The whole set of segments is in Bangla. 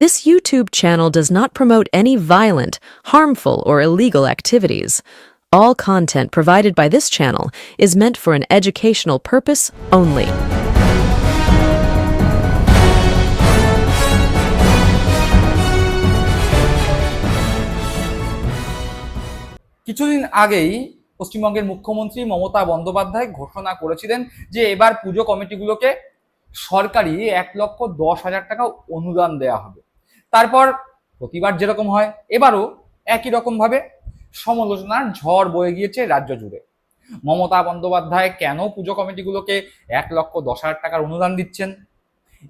This YouTube channel does not promote any violent, harmful, or illegal activities. All content provided by this channel is meant for an educational purpose only. কিছুদিন আগেই পশ্চিমবঙ্গের মুখ্যমন্ত্রী মমতা বন্দ্যোপাধ্যায় ঘোষণা করেছিলেন যে এবার পুজো কমিটিগুলোকে সরকারি এক লক্ষ দশ হাজার টাকা অনুদান দেওয়া হবে তারপর প্রতিবার যেরকম হয়, এবারও একই রকমভাবে সমালোচনার ঝড় বয়ে গিয়েছে রাজ্য জুড়ে। মমতা বন্দ্যোপাধ্যায় কেন পুজো কমিটিগুলোকে এক লক্ষ দশ হাজার টাকার অনুদান দিচ্ছেন?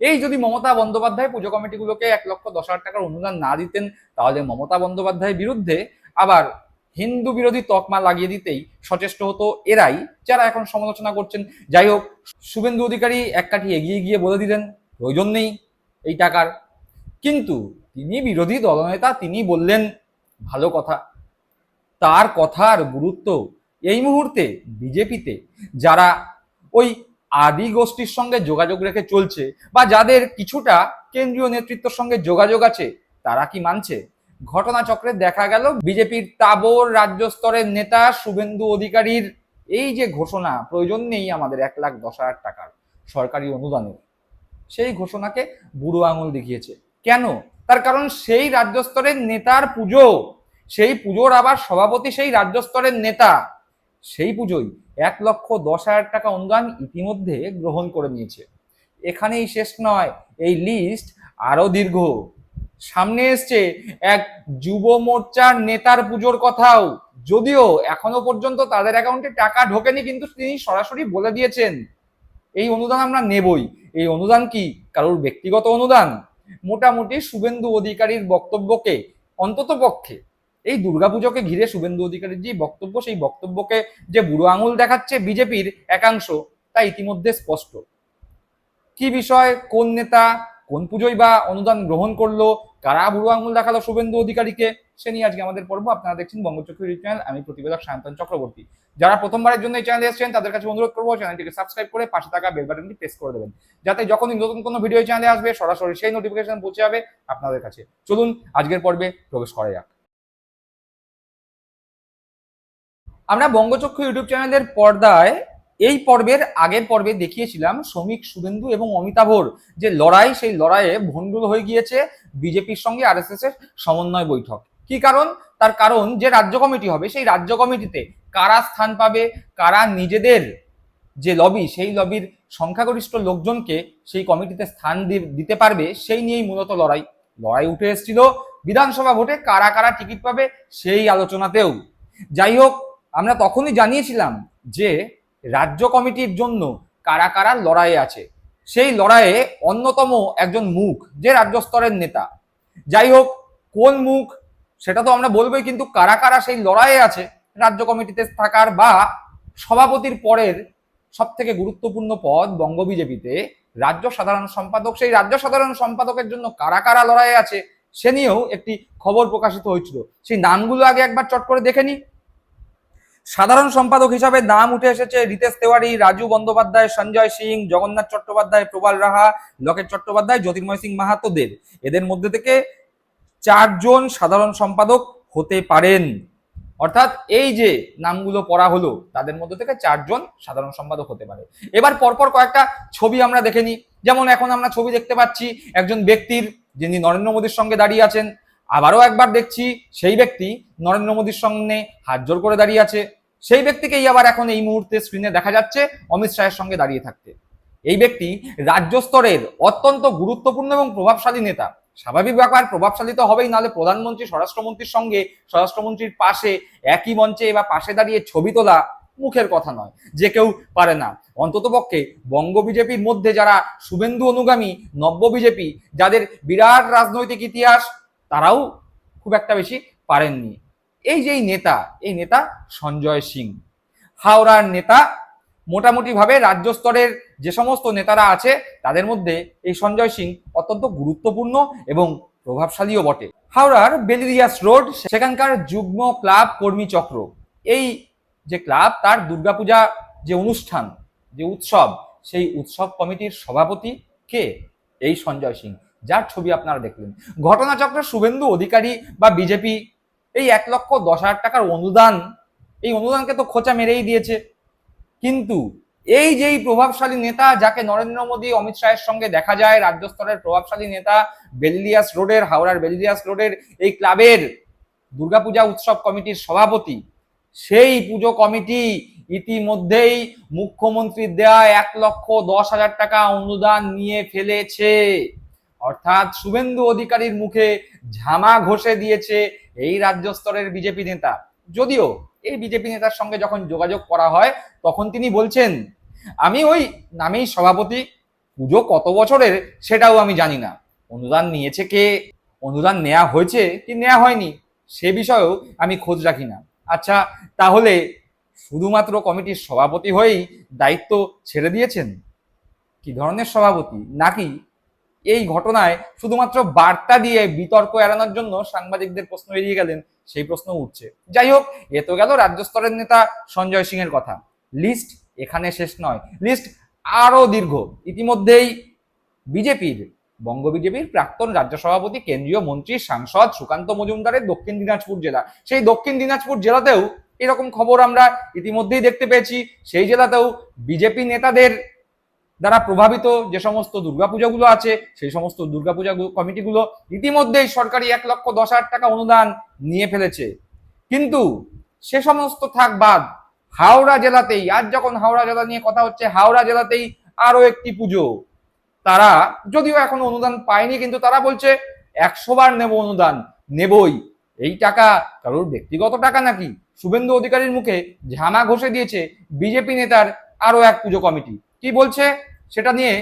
এই যদি মমতা বন্দ্যোপাধ্যায় পুজো কমিটিগুলোকে এক লক্ষ দশ হাজার টাকার অনুদান না দিতেন, তাহলে মমতা বন্দ্যোপাধ্যায়ের বিরুদ্ধে আবার হিন্দু বিরোধী তকমা লাগিয়ে দিতেই সচেষ্ট হতো এরাই যারা এখন সমালোচনা করছেন। যাই হোক, শুভেন্দু অধিকারী এক কাঠি এগিয়ে গিয়ে বলে দিলেন, প্রয়োজন নেই এই টাকার। কিন্তু তিনি বিরোধী দলনেতা, তিনি বললেন, ভালো কথা। তার কথার গুরুত্ব এই মুহূর্তে বিজেপিতে। যারা ওই আদি গোষ্ঠীর সঙ্গে যোগাযোগ রেখে চলছে বা যাদের কিছুটা কেন্দ্রীয় নেতৃত্বের সঙ্গে যোগাযোগ আছে, তারা কি মানছে? ঘটনাচক্রে দেখা গেল, বিজেপির তাবর রাজ্য স্তরের নেতা শুভেন্দু অধিকারীর এই যে ঘোষণা, প্রয়োজন নেই আমাদের এক লাখ দশ হাজার টাকার সরকারি অনুদানের। সেই ঘোষণাকে বুড়ো আঙুল দেখিয়েছে। কেন? তার কারণ সেই রাজ্য স্তরের নেতার পুজো, সেই পুজোর আবার সভাপতি সেই রাজ্য স্তরের নেতা, সেই পুজোই এক লক্ষ দশ হাজার টাকা অনুদান ইতিমধ্যে গ্রহণ করে নিয়েছে। এখানেই শেষ নয়, এই লিস্ট আরও দীর্ঘ। সামনে এসছে এক যুব মোর্চার নেতার পুজোর কথাও। যদিও এখনও পর্যন্ত তাদের অ্যাকাউন্টে টাকা ঢোকেনি, কিন্তু তিনি সরাসরি বলে দিয়েছেন, এই অনুদান আমরা নেবই। এই অনুদান কি কারোর ব্যক্তিগত অনুদান? মোটামুটি শুভেন্দু অধিকারীর বক্তব্যকে অন্তত পক্ষে। এই দুর্গাপুজোকে ঘিরে শুভেন্দু অধিকারীর যে বক্তব্য, সেই বক্তব্যকে যে বুড়ো আঙুল দেখাচ্ছে বিজেপির একাংশ, তা ইতিমধ্যে স্পষ্ট। কি বিষয়, কোন নেতা, কোন পুজোই বা অনুদান গ্রহণ করল, কারা বুড়ো আঙুল দেখাল শুভেন্দু অধিকারীকে? সে নিয়ে আজকে আমাদের পর্ব, আপনারা দেখছেন বঙ্গচক্র ইউটিউব চ্যানেল, আমি প্রতিবেদক সায়ন্তন চক্রবর্তী। যারা প্রথমবারের জন্য এই চ্যানেলে এসেছেন, তাদের কাছে অনুরোধ করব চ্যানেলটিকে সাবস্ক্রাইব করে পাশে থাকা বেল বাটনটি প্রেস করে দেবেন। যাতে যখনই নতুন কোনো ভিডিও চ্যানেলে আসবে, সরাসরি সেই নোটিফিকেশন পৌঁছে যাবে আপনাদের কাছে। চলুন, আজকের পর্বে প্রবেশ করা যাক। আমরা বঙ্গচক্ষু ইউটিউব চ্যানেলের পর্দায় এই পর্বের আগের পর্বে দেখিয়েছিলাম শ্রমিক শুভেন্দু এবং অমিতাভর যে লড়াই, সেই লড়াইয়ে ভণ্ডুল হয়ে গিয়েছে বিজেপির সঙ্গে আরএসএস এর সমন্বয় বৈঠক। কি কারণ? তার কারণ যে রাজ্য কমিটি হবে, সেই রাজ্য কমিটিতে কারা স্থান পাবে, কারা নিজেদের যে লবি সেই লবির সংখ্যাগরিষ্ঠ লোকজনকে সেই কমিটিতে স্থান দিতে পারবে, সেই নিয়েই মূলত লড়াই। লড়াই উঠে এসেছিল বিধানসভা ভোটে, কারা কারা টিকিট পাবে সেই আলোচনাতেও। যাই হোক, আমরা তখনই জানিয়েছিলাম যে রাজ্য কমিটির জন্য কারা কারা লড়াইয়ে আছে। সেই লড়াইয়ে অন্যতম একজন মুখ, যে রাজ্য স্তরের নেতা। যাই হোক, কোন মুখ সেটা তো আমরা বলবোই, কিন্তু কারা কারা সেই লড়াইয়ে আছে রাজ্য কমিটিতে থাকার বা সভাপতির পরের সব থেকে গুরুত্বপূর্ণ পদ বঙ্গ বিজেপিতে, রাজ্য সাধারণ সম্পাদক, সেই রাজ্য সাধারণ সম্পাদকের জন্য কারা কারা লড়াইয়ে আছে সে নিয়েও একটি খবর প্রকাশিত হয়েছিল। সেই নামগুলো আগে একবার চট করে দেখে নিই। সাধারণ সম্পাদক হিসাবে নাম উঠে এসেছে রিতেশ তেওয়ারি, রাজু বন্দ্যোপাধ্যায়, সঞ্জয় সিং, জগন্নাথ চট্টোপাধ্যায়, প্রবাল রাহা, লকেট চট্টোপাধ্যায়, জ্যোতির্ময় সিং মাহাতোদের। এদের মধ্যে থেকে চারজন সাধারণ সম্পাদক হতে পারেন। অর্থাৎ এই যে নামগুলো পড়া হলো, তাদের মধ্যে থেকে চারজন সাধারণ সম্পাদক হতে পারে। এবার পরপর কয়েকটা ছবি আমরা দেখে নিই। যেমন এখন আমরা ছবি দেখতে পাচ্ছি একজন ব্যক্তির, যিনি নরেন্দ্র মোদীর সঙ্গে দাঁড়িয়ে আছেন। আবারও একবার দেখছি সেই ব্যক্তি নরেন্দ্র মোদীর সঙ্গে হাত জোর করে দাঁড়িয়ে আছে। সেই ব্যক্তিকেই আবার এখন এই মুহূর্তে স্ক্রিনে দেখা যাচ্ছে অমিত শাহের সঙ্গে দাঁড়িয়ে থাকতে। এই ব্যক্তি রাজ্য স্তরের অত্যন্ত গুরুত্বপূর্ণ এবং প্রভাবশালী নেতা। স্বাভাবিক ব্যাপার, প্রভাবশালী তো হবেই, নাহলে প্রধানমন্ত্রী, স্বরাষ্ট্রমন্ত্রীর সঙ্গে স্বরাষ্ট্রমন্ত্রীর পাশে, একই মঞ্চে বা পাশে দাঁড়িয়ে ছবি তোলা মুখের কথা নয়, যে কেউ পারে না। অন্তত পক্ষে বঙ্গ বিজেপির মধ্যে যারা শুভেন্দু অনুগামী, নব্য বিজেপি, যাদের বিরাট রাজনৈতিক ইতিহাস, তারাও খুব একটা বেশি পারেননি। এই যে নেতা, এই নেতা সঞ্জয় সিং, হাওড়ার নেতা মোটামুটি ভাবে রাজ্য স্তরের যে সমস্ত নেতারা আছে, তাদের মধ্যে এই সঞ্জয় সিং অত্যন্ত গুরুত্বপূর্ণ এবং প্রভাবশালীও বটে। হাওড়ার বেলিরিয়াস রোড, সেখানকার যুগ্ম ক্লাব কর্মী চক্র। এই যে ক্লাব, তার দুর্গাপূজা যে অনুষ্ঠান, যে উৎসব, সেই উৎসব কমিটির সভাপতি কে? এই সঞ্জয় সিং। যার ছবি আপনারা দেখলেন। ঘটনাচক্রে শুভেন্দু অধিকারী বা বিজেপি, এই এক লক্ষ দশ হাজার টাকার অনুদান, এই অনুদানকে তো খোঁচা মেরেই দিয়েছে। কিন্তু এই যেই প্রভাবশালী নেতা যাকে নরেন্দ্র মোদী, অমিত শাহের সঙ্গে দেখা যায়, রাজ্য স্তরের প্রভাবশালী নেতা, বেলিলিয়াস রোডের, হাওড়ার বেলিলিয়াস রোডের এই ক্লাবের দুর্গাপূজা উৎসব কমিটির সভাপতি, সেই পুজো কমিটি ইতিমধ্যেই মুখ্যমন্ত্রীর দেয়া এক লক্ষ দশ হাজার টাকা অনুদান নিয়ে ফেলেছে। অর্থাৎ শুভেন্দু অধিকারীর মুখে ঝামা ঘষে দিয়েছে এই রাজ্য স্তরের বিজেপি নেতা। যদিও এই বিজেপি নেতার সঙ্গে যখন যোগাযোগ করা হয়, তখন তিনি বলছেন, আমি ওই নামেই সভাপতি, পুজো কত বছরের সেটাও আমি জানি না। অনুদান নিয়েছে কে? অনুদান নেওয়া হয়েছে কি নেওয়া হয়নি? সে বিষয়েও আমি খোঁজ রাখি না। আচ্ছা তাহলে শুধুমাত্র কমিটির সভাপতি হয়েই দায়িত্ব ছেড়ে দিয়েছেন? কি ধরনের সভাপতি? নাকি এই ঘটনায় শুধুমাত্র বার্তা দিয়ে বিতর্ক এড়ানোর জন্য সাংবাদিকদের প্রশ্ন এড়িয়ে গেলেন, সেই প্রশ্ন উঠছে। যাই হোক, এ তো গেল রাজ্য স্তরের নেতা সঞ্জয় সিং এর কথা। লিস্ট এখানে শেষ নয়। লিস্ট আরও দীর্ঘ। ইতিমধ্যেই বিজেপির, বঙ্গ বিজেপির প্রাক্তন রাজ্য সভাপতি, কেন্দ্রীয় মন্ত্রী, সাংসদ সুকান্ত মজুমদারের দক্ষিণ দিনাজপুর জেলা। সেই দক্ষিণ দিনাজপুর জেলাতেও এরকম খবর আমরা ইতিমধ্যেই দেখতে পেয়েছি। সেই জেলাতেও বিজেপি নেতাদের দ্বারা প্রভাবিত যে সমস্ত দুর্গাপূজাগুলো আছে, সেই সমস্ত দুর্গাপূজা কমিটিগুলো ইতিমধ্যেই সরকারি এক লক্ষ দশ হাজার টাকা অনুদান নিয়ে ফেলেছে। কিন্তু সে সমস্ত থাক বাদ, হাওড়া জেলাতেই, আজ যখন হাওড়া জেলা নিয়ে কথা হচ্ছে, হাওড়া জেলাতেই আরও একটি পুজো। তারা যদিও এখনও অনুদান পায়নি, কিন্তু তারা বলছে একশো বার নেব অনুদান, নেবই। এই টাকা কারোর ব্যক্তিগত টাকা নাকি? শুভেন্দু অধিকারীর মুখে ঝামা ঘষে দিয়েছে বিজেপি নেতার আরও এক পুজো কমিটি। কি বলছে? সেটা নিয়ে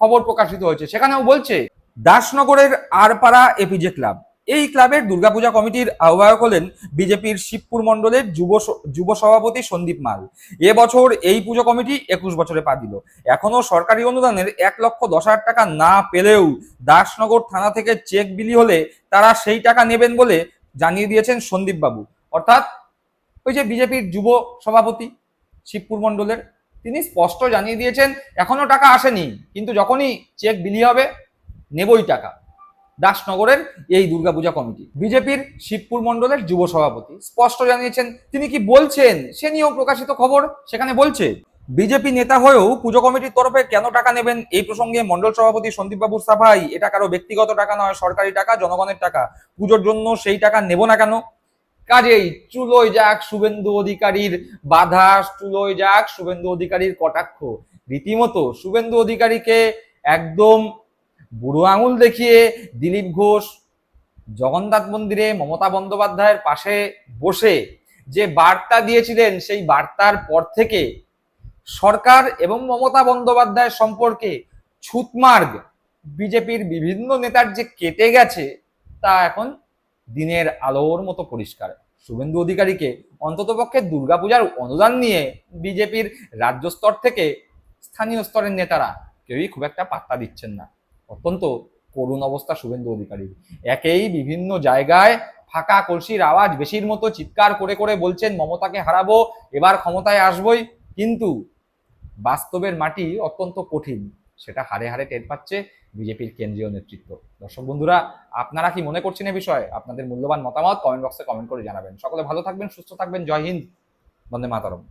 খবর প্রকাশিত হয়েছে। সেখানেও বলছে, দাসনগরের আরপাড়া এপিজে ক্লাব এই ক্লাবের দুর্গাপূজা কমিটির আহ্বায়ক হলেন বিজেপির শিবপুর মণ্ডলের যুব যুব সভাপতি সন্দীপ মাল। এবছর এই পুজো কমিটি একুশ বছরে পা দিল। এখনও সরকারি অনুদানের এক লক্ষ দশ হাজার টাকা না পেলেও দাসনগর থানা থেকে চেক বিলি হলে তারা সেই টাকা নেবেন বলে জানিয়ে দিয়েছেন সন্দীপ বাবু অর্থাৎ ওই যে বিজেপির যুব সভাপতি শিবপুর মণ্ডলের তিনি স্পষ্ট জানিয়ে দিয়েছেন, এখনও টাকা আসেনি, কিন্তু যখনই চেক বিলি হবে, নেবই টাকা। দাসনগরের এই দুর্গাপূজা কমিটি। বিজেপির শিবপুর মণ্ডলের যুব সভাপতি স্পষ্ট জানিয়েছেন, তিনি কি বলছেন? সে নিয়েও প্রকাশিত খবর, সেখানে বলছে, বিজেপি নেতা হয়েও পুজো কমিটির তরফে কেন টাকা নেবেন? এই প্রসঙ্গে মণ্ডল সভাপতি সন্দীপ বাবুর সাফাই। এটা কারও ব্যক্তিগত টাকা নয়, সরকারি টাকা, জনগণের টাকা। পুজোর জন্য সেই টাকা নেব না কেন? কাজেই চুলোয় যাক শুভেন্দু অধিকারীর বাধা চুলোয় যাক শুভেন্দু অধিকারীর কটাক্ষ। রীতিমতো শুভেন্দু অধিকারীকে একদম বুড়ো আঙুল দেখিয়ে দিলীপ ঘোষ জগন্নাথ মন্দিরে মমতা বন্দ্যোপাধ্যায়ের পাশে বসে যে বার্তা দিয়েছিলেন, সেই বার্তার পর থেকে সরকার এবং মমতা বন্দ্যোপাধ্যায় সম্পর্কে ছুতমার্গ। বিজেপির বিভিন্ন নেতার যে কেটে গেছে, তা এখন দিনের আলোর মতো পরিষ্কার। শুভেন্দু অধিকারীকে অন্ততপক্ষে দুর্গাপূজার অনুদান নিয়ে বিজেপির রাজ্য স্তর থেকে স্থানীয় স্তরের নেতারা কেউই খুব একটা পাত্তা দিচ্ছেন না। অত্যন্ত করুণ অবস্থা শুভেন্দু অধিকারীর। একেই বিভিন্ন জায়গায় ফাঁকা কলসির আওয়াজ, বেশির মতো চিৎকার করে করে বলছেন, মমতাকে হারাবো, এবার ক্ষমতায় আসবই। কিন্তু বাস্তবের মাটি অত্যন্ত কঠিন। সেটা হারে হারে টের পাচ্ছে বিজেপির কেন্দ্রীয় নেতৃত্ব। দর্শক বন্ধুরা, আপনারা কি মনে করছেন এ বিষয়ে? আপনাদের মূল্যবান মতামত কমেন্ট বক্সে কমেন্ট করে জানাবেন। সকলে ভালো থাকবেন, সুস্থ থাকবেন। জয় হিন্দ। বন্দে মাতরম।